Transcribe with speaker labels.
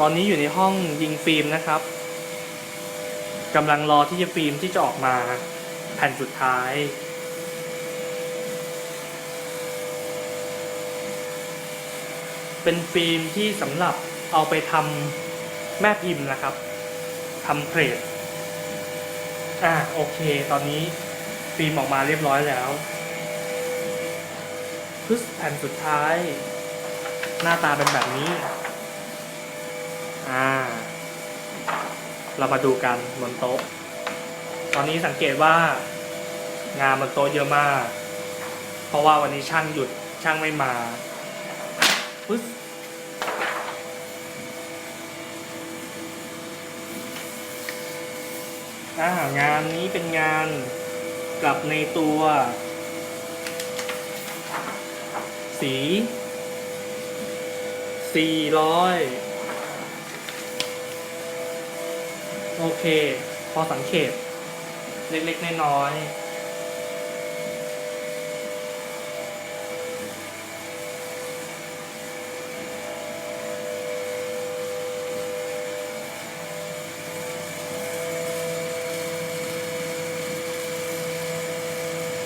Speaker 1: ตอนนี้อยู่ในห้องยิงฟิล์มนะครับกำลังรอที่จะฟิล์มที่จะออกมาแผ่นสุดท้ายเป็นฟิล์มที่สำหรับเอาไปทำแม่พิมพ์นะครับทำเพลทอ่าโอเค ตอนนี้ฟิล์มออกมาเรียบร้อยแล้วพึสแผ่นสุดท้าย หน้าตาเป็นแบบนี้ เรามาดูกันบนโต๊ะ ตอนนี้สังเกตว่างานบนโต๊ะเยอะมาก เพราะว่าวันนี้ช่างหยุดช่างไม่มาปึ๊บงานนี้เป็นงานกลับในตัว สี 400 โอเค พอสังเกต เล็กๆน้อยๆ